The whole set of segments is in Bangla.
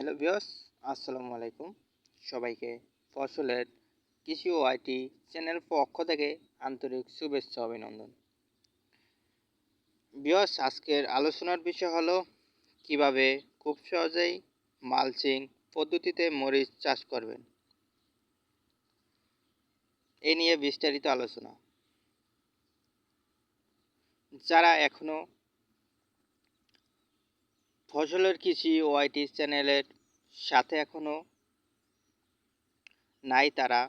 হ্যালো বিয়স আসসালামু আলাইকুম। সবাইকে ফসলের কৃষি ও আইটি চ্যানেল পক্ষ থেকে আন্তরিক শুভেচ্ছা অভিনন্দন। বিয়স আজকের আলোচনার বিষয় হলো কীভাবে খুব সহজেই মালচিং পদ্ধতিতে মরিচ চাষ করবেন। এ নিয়ে বিস্তারিত আলোচনা। যারা এখনও ফসলের কৃষি ও আইটি চ্যানেলের সাথে এখনও নাই তারা।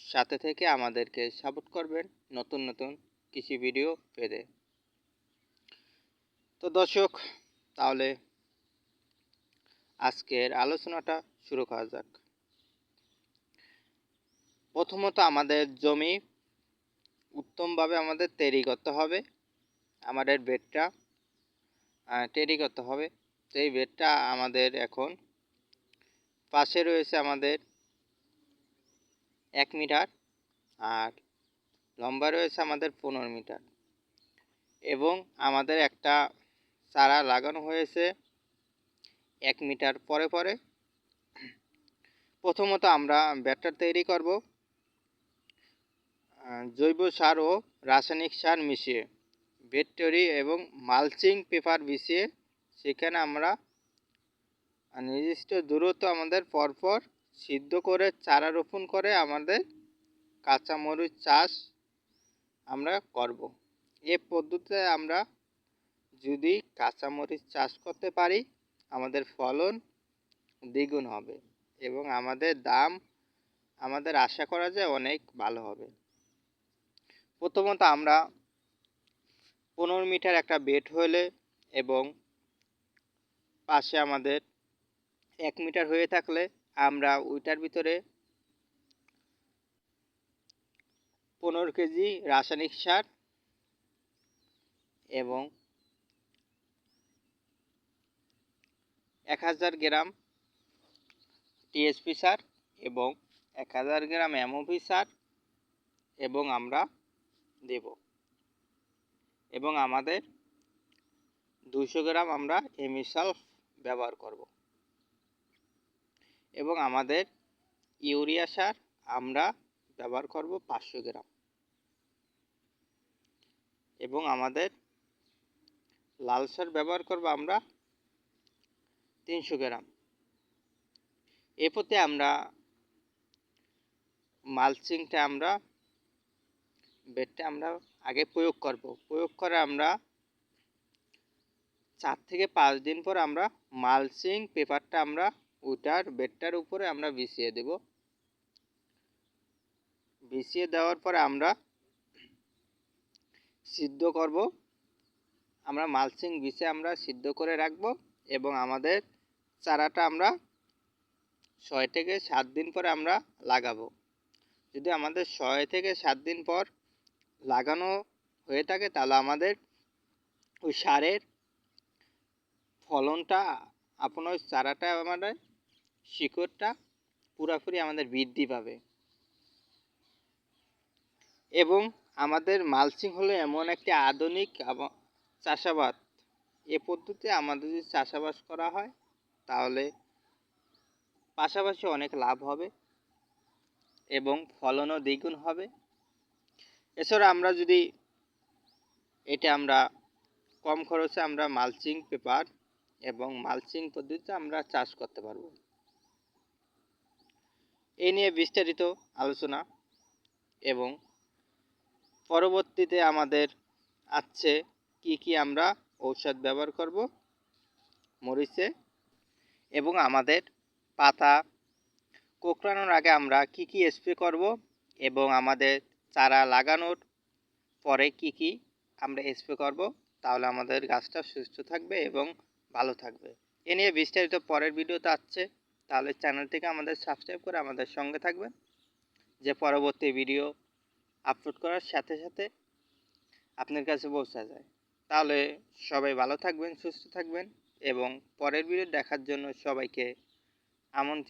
সাথে থেকে আমাদেরকে সাপোর্ট করবেন নতুন নতুন কৃষি ভিডিও পেতে। তো দর্শক, তাহলে আজকের আলোচনাটা শুরু করা যাক। প্রথমত আমাদের জমি উত্তমভাবে আমাদের তৈরি করতে হবে। আমাদের বেডটা তৈরি করতে হবে। তো এই বেডটা আমাদের এখন পাশে রয়েছে আমাদের এক মিটার আর লম্বা রয়েছে আমাদের পনেরো মিটার। এবং আমাদের একটা চারা লাগানো হয়েছে এক মিটার পরে পরে। প্রথমত আমরা ব্যাটার তৈরি করব। জৈব সার ও রাসায়নিক সার মিশিয়ে, বেড এবং মালচিং পেপার বিছিয়ে সেখানে আমরা নির্দিষ্ট দূরত্ব আমাদের পরপর সিদ্ধ করে চারা রোপণ করে আমাদের কাঁচামরিচ চাষ আমরা করব। এ পদ্ধতিতে আমরা যদি কাঁচামরিচ চাষ করতে পারি, আমাদের ফলন দ্বিগুণ হবে এবং আমাদের দাম আমাদের আশা করা যায় অনেক ভালো হবে। প্রথমত আমরা পনেরো মিটার একটা বেড হলে এবং পাশে আমাদের এক মিটার হয়ে থাকলে আমরা ওইটার ভিতরে পনেরো কেজি রাসায়নিক সার এবং এক হাজার গ্রাম টিএসপি সার এবং এক হাজার গ্রাম এমওপি সার এবং আমরা দেব। এবং আমাদের দুশো গ্রাম আমরা এমিসালফ ব্যবহার করব। এবং আমাদের ইউরিয়া সার আমরা ব্যবহার করব পাঁচশো গ্রাম। এবং আমাদের লাল সার ব্যবহার করব আমরা তিনশো গ্রাম। এ পথে আমরা মালচিংটা আমরা, বেডটা আমরা আগে প্রয়োগ করব। প্রয়োগ করে আমরা চার থেকে পাঁচ দিন পর আমরা মালচিং পেপারটা আমরা ওটার বেডটার উপরে আমরা বিছিয়ে দেব। বিছিয়ে দেওয়ার পরে আমরা সিদ্ধ করব। আমরা মালচিং বিছে আমরা সিদ্ধ করে রাখব এবং আমাদের চারাটা আমরা ছয় থেকে সাত দিন পরে আমরা লাগাবো। যদি আমাদের ছয় থেকে সাত দিন পর লাগানো হয়ে থাকে তাহলে আমাদের ওই সারের ফলনটা আপনার চারাটা আমাদের শিকড়টা পুরাপুরি আমাদের বৃদ্ধি পাবে। এবং আমাদের মালচিং হলো এমন একটি আধুনিক চাষাবাদ। এ পদ্ধতিতে আমাদের যদি চাষাবাস করা হয়, তাহলে পাশাপাশি অনেক লাভ হবে এবং ফলনও দ্বিগুণ হবে। এছাড়া আমরা যদি, এটা আমরা কম খরচে আমরা মালচিং পেপার এবং মালচিং পদ্ধতিতে আমরা চাষ করতে পারব। এই নিয়ে বিস্তারিত আলোচনা এবং পরবর্তীতে আমাদের আছে কি কি আমরা ঔষধ ব্যবহার করব, মরিচে এবং আমাদের পাতা। কোঁকড়ানোর আগে আমরা কি কি স্প্রে করব এবং আমাদের চারা লাগানোর পরে কি কি আমরা স্প্রে করব, তাহলে আমাদের গাছটা সুস্থ থাকবে এবং ভালো থাকবে। এ নিয়ে বিস্তারিত পরের ভিডিওতে আসছে। তাহলে চ্যানেলটিকে আমাদের সাবস্ক্রাইব করে আমাদের সঙ্গে থাকবেন। যে পরবর্তী ভিডিও আপলোড করার সাথে সাথে আপনার কাছে পৌঁছা যায়। তাহলে সবাই ভালো থাকবেন, সুস্থ থাকবেন এবং পরের ভিডিও দেখার জন্য সবাইকে আমন্ত্রণ।